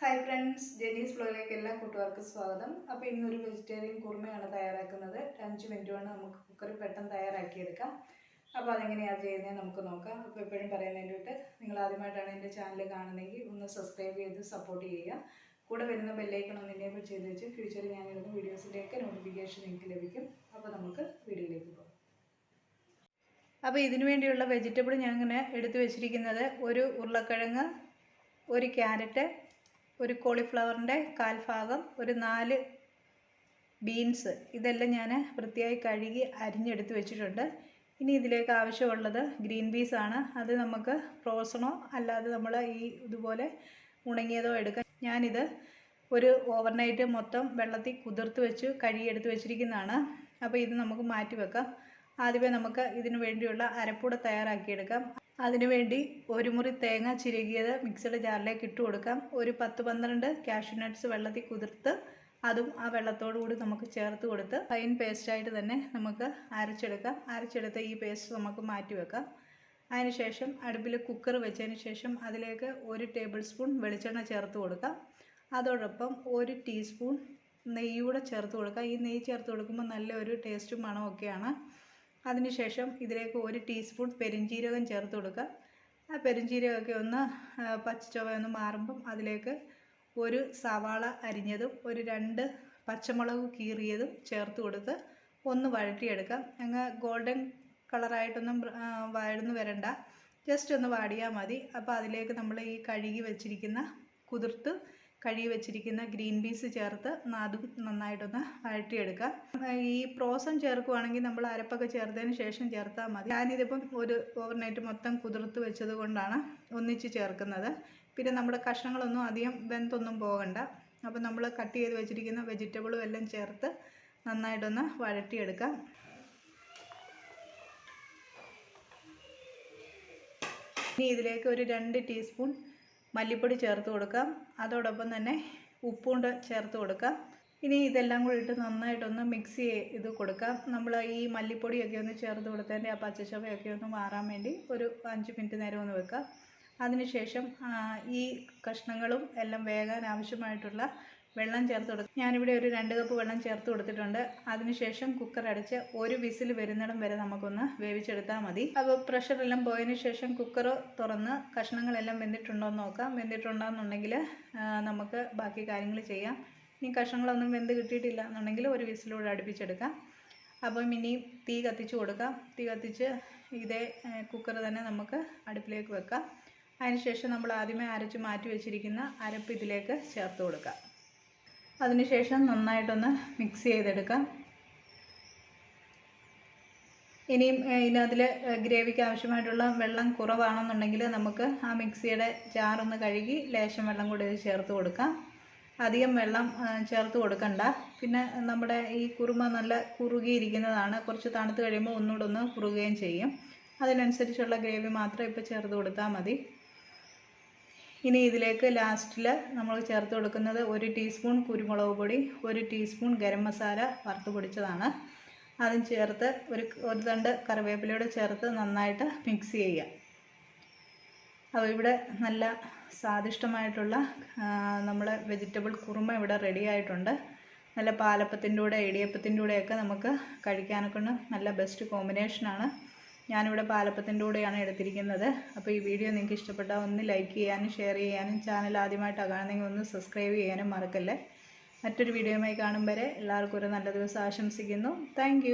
Hi friends ജെനീസ് ഫ്ലോയിലേക്ക് എല്ലാ കൂട്ടുകാർക്കും സ്വാഗതം. അപ്പോൾ ഇന്നൊരു വെജിറ്റേറിയൻ കുറുമയാണ് തയ്യാറാക്കുന്നത്. അഞ്ച് മിനിറ്റ് കൊണ്ട് നമുക്ക് കുക്കറിൽ പെട്ടെന്ന് തയ്യാറാക്കിയെടുക്കാം. അപ്പോൾ അതെങ്ങനെയാണ് ചെയ്യുന്നത് നമുക്ക് നോക്കാം. അപ്പോൾ എപ്പോഴും പറയുന്നതിന്റെ നിങ്ങൾ ആദ്യമായിട്ടാണ് എന്റെ ചാനൽ കാണുന്നതെങ്കിൽ ഒന്ന് സബ്സ്ക്രൈബ് ചെയ്ത് സപ്പോർട്ട് ചെയ്യുക. കൂടെ വരുന്ന ബെല്ലൈക്കൺ ഒന്ന് എനേബിൾ ചെയ്ത് വെച്ച് ഫ്യൂച്ചറിൽ ഞാൻ ഇടുന്ന വീഡിയോസിന്റെയൊക്കെ നോട്ടിഫിക്കേഷൻ നിങ്ങൾക്ക് ലഭിക്കും. അപ്പോൾ നമുക്ക് വീഡിയോയിലേക്ക് പോകാം. അപ്പോൾ ഇതിനു വേണ്ടിയുള്ള വെജിറ്റബിൾ ഞാൻ ഇങ്ങനെ എടുത്തു വെച്ചിരിക്കുന്നത് ഒരു ഉരുളക്കിഴങ്ങ് ഒരു ക്യാരറ്റ് ഒരു കോളിഫ്ലവറിന്റെ കാൽഭാഗം ഒരു നാല് ബീൻസ് ഇതെല്ലാം ഞാൻ വൃത്തിയായി കഴുകി അരിഞ്ഞെടുത്ത് വെച്ചിട്ടുണ്ട്. ഇനി ഇതിലേക്ക് ആവശ്യമുള്ളത് ഗ്രീൻ പീസ് ആണ്. അത് നമുക്ക് ഫ്രോസണോ അല്ലാതെ നമ്മൾ ഈ ഇതുപോലെ ഉണങ്ങിയതോ എടുക്കാം ഞാനിത് ഒരു ഓവർനൈറ്റ് മൊത്തം വെള്ളത്തിൽ കുതിർത്ത് വെച്ച് കഴുകിയെടുത്ത് വെച്ചിരിക്കുന്നതാണ്. അപ്പോൾ ഇത് നമുക്ക് മാറ്റി വെക്കാം. ആദ്യമേ നമുക്ക് ഇതിനു വേണ്ടിയുള്ള അരപ്പൂടെ തയ്യാറാക്കിയെടുക്കാം. അതിനുവേണ്ടി ഒരു മുറി തേങ്ങ ചിരുകിയത് മിക്സിയുടെ ജാറിലേക്ക് ഇട്ട് കൊടുക്കാം. ഒരു പത്ത് പന്ത്രണ്ട് കാഷ്യൂ നട്ട്സ് വെള്ളത്തിൽ കുതിർത്ത് അതും ആ വെള്ളത്തോടു കൂടി നമുക്ക് ചേർത്ത് കൊടുത്ത് ഫൈൻ പേസ്റ്റായിട്ട് തന്നെ നമുക്ക് അരച്ചെടുക്കാം. അരച്ചെടുത്ത ഈ പേസ്റ്റ് നമുക്ക് മാറ്റി വെക്കാം. അതിനുശേഷം അടുപ്പിൽ കുക്കർ വെച്ചതിന് ശേഷം അതിലേക്ക് ഒരു ടേബിൾ സ്പൂൺ വെളിച്ചെണ്ണ ചേർത്ത് കൊടുക്കാം. അതോടൊപ്പം ഒരു ടീസ്പൂൺ നെയ്യൂടെ ചേർത്ത് കൊടുക്കാം. ഈ നെയ്യ് ചേർത്ത് കൊടുക്കുമ്പോൾ നല്ലൊരു ടേസ്റ്റും മണമൊക്കെയാണ് അതിനുശേഷം ഇതിലേക്ക് ഒരു ടീസ്പൂൺ പെരിഞ്ജീരകം ചേർത്ത് കൊടുക്കുക. ആ പെരിഞ്ജീരകമൊക്കെ ഒന്ന് പച്ചച്ചുവ ഒന്ന് മാറുമ്പം അതിലേക്ക് ഒരു സവാള അരിഞ്ഞതും ഒരു രണ്ട് പച്ചമുളക് കീറിയതും ചേർത്ത് കൊടുത്ത് ഒന്ന് വഴറ്റിയെടുക്കാം. അങ്ങ് ഗോൾഡൻ കളറായിട്ടൊന്നും വഴന്നു വരണ്ട. ജസ്റ്റ് ഒന്ന് വാടിയാൽ മതി. അപ്പോൾ അതിലേക്ക് നമ്മൾ ഈ കഴുകി വെച്ചിരിക്കുന്ന കുതിർത്ത് കഴുകി വെച്ചിരിക്കുന്ന ഗ്രീൻ പീസ് ചേർത്ത് അതും നന്നായിട്ടൊന്ന് വഴറ്റിയെടുക്കാം. ഈ പ്രോസം ചേർക്കുവാണെങ്കിൽ നമ്മൾ അരപ്പൊക്കെ ചേർത്തതിന് ശേഷം ചേർത്താൽ മതി. ഞാനിതിപ്പം ഒരു ഓവർനൈറ്റ് മൊത്തം കുതിർത്ത് വെച്ചത് കൊണ്ടാണ് ഒന്നിച്ച് ചേർക്കുന്നത്. പിന്നെ നമ്മുടെ കഷ്ണങ്ങളൊന്നും അധികം വെന്തൊന്നും പോകണ്ട. അപ്പോൾ നമ്മൾ കട്ട് ചെയ്ത് വെച്ചിരിക്കുന്ന വെജിറ്റബിളും എല്ലാം ചേർത്ത് നന്നായിട്ടൊന്ന് വഴറ്റിയെടുക്കാം. ഇനി ഇതിലേക്ക് ഒരു രണ്ട് ടീസ്പൂൺ മല്ലിപ്പൊടി ചേർത്ത് കൊടുക്കാം. അതോടൊപ്പം തന്നെ ഉപ്പുകൊണ്ട് ചേർത്ത് കൊടുക്കാം. ഇനി ഇതെല്ലാം കൂടി ഇട്ട് നന്നായിട്ടൊന്ന് മിക്സ് ചെയ്ത് കൊടുക്കാം. നമ്മൾ ഈ മല്ലിപ്പൊടിയൊക്കെ ഒന്ന് ചേർത്ത് കൊടുത്തതിന്റെ ആ പച്ചച്ചവയൊക്കെ ഒന്ന് മാറാൻ വേണ്ടി ഒരു അഞ്ച് മിനിറ്റ് നേരം ഒന്ന് വെക്കാം. അതിനുശേഷം ഈ കഷ്ണങ്ങളും എല്ലാം വേകാൻ ആവശ്യമായിട്ടുള്ള വെള്ളം ചേർത്ത് കൊടുക്കും ഞാനിവിടെ ഒരു രണ്ട് കപ്പ് വെള്ളം ചേർത്ത് കൊടുത്തിട്ടുണ്ട്. അതിനുശേഷം കുക്കർ അടച്ച് ഒരു വിസിൽ വരുന്നിടം വരെ നമുക്കൊന്ന് വേവിച്ചെടുത്താൽ മതി. അപ്പോൾ പ്രഷറെല്ലാം പോയതിന് ശേഷം കുക്കർ തുറന്ന് കഷ്ണങ്ങളെല്ലാം വെന്തിട്ടുണ്ടോ എന്ന് നോക്കാം. വെന്തിട്ടുണ്ടോയെന്നുണ്ടെങ്കിൽ നമുക്ക് ബാക്കി കാര്യങ്ങൾ ചെയ്യാം. ഇനി കഷ്ണങ്ങളൊന്നും വെന്ത് കിട്ടിയിട്ടില്ല എന്നുണ്ടെങ്കിൽ ഒരു വിസിലൂടെ അടുപ്പിച്ചെടുക്കാം. അപ്പം ഇനി തീ കത്തിച്ച് കൊടുക്കാം. തീ കത്തിച്ച് ഇതേ കുക്കർ തന്നെ നമുക്ക് അടുപ്പിലേക്ക് വെക്കാം. അതിനുശേഷം നമ്മൾ ആദ്യമേ അരച്ച് മാറ്റി വെച്ചിരിക്കുന്ന അരപ്പ് ഇതിലേക്ക് ചേർത്ത് കൊടുക്കാം. അതിനുശേഷം നന്നായിട്ടൊന്ന് മിക്സ് ചെയ്തെടുക്കാം. ഇനിയും ഇതിനകത്തിൽ ഗ്രേവിക്ക് ആവശ്യമായിട്ടുള്ള വെള്ളം കുറവാണെന്നുണ്ടെങ്കിൽ നമുക്ക് ആ മിക്സിയുടെ ജാറൊന്ന് കഴുകി ലേശം വെള്ളം കൂടി ചേർത്ത് കൊടുക്കാം. അധികം വെള്ളം ചേർത്ത് കൊടുക്കണ്ട. പിന്നെ നമ്മുടെ ഈ കുറുമ നല്ല കുറുകിയിരിക്കുന്നതാണ്. കുറച്ച് തണുത്ത് കഴിയുമ്പോൾ ഒന്നുകൂടെ ഒന്ന് കുറുകുകയും ചെയ്യും. അതിനനുസരിച്ചുള്ള ഗ്രേവി മാത്രം ഇപ്പോൾ ചേർത്ത് കൊടുത്താൽ മതി. ഇനി ഇതിലേക്ക് ലാസ്റ്റിൽ നമ്മൾ ചേർത്ത് കൊടുക്കുന്നത് ഒരു ടീസ്പൂൺ കുരുമുളക് പൊടി ഒരു ടീസ്പൂൺ ഗരം മസാല വറുത്ത് പൊടിച്ചതാണ്. അതും ചേർത്ത് ഒരു ഒരു തണ്ട് കറിവേപ്പിലയോട് ചേർത്ത് നന്നായിട്ട് മിക്സ് ചെയ്യുക. അപ്പോൾ ഇവിടെ നല്ല സ്വാദിഷ്ടമായിട്ടുള്ള നമ്മുടെ വെജിറ്റബിൾ കുറുമ ഇവിടെ റെഡി ആയിട്ടുണ്ട്. നല്ല പാലപ്പത്തിന്റെ കൂടെ ഇടിയപ്പത്തിന്റെ കൂടെയൊക്കെ നമുക്ക് കഴിക്കാനൊക്കെ നല്ല ബെസ്റ്റ് കോമ്പിനേഷനാണ് ഞാനിവിടെ പാലപ്പത്തിന്റെ കൂടെയാണ് എടുത്തിരിക്കുന്നത്. അപ്പോൾ ഈ വീഡിയോ നിങ്ങൾക്ക് ഇഷ്ടപ്പെട്ടാൽ ഒന്ന് ലൈക്ക് ചെയ്യാനും ഷെയർ ചെയ്യാനും ചാനൽ ആദ്യമായിട്ടാണ് കാണുന്നെങ്കിൽ ഒന്ന് സബ്സ്ക്രൈബ് ചെയ്യാനും മറക്കല്ലേ. മറ്റൊരു വീഡിയോയുമായി കാണും വരെ എല്ലാവർക്കും ഒരു നല്ല ദിവസം ആശംസിക്കുന്നു. താങ്ക്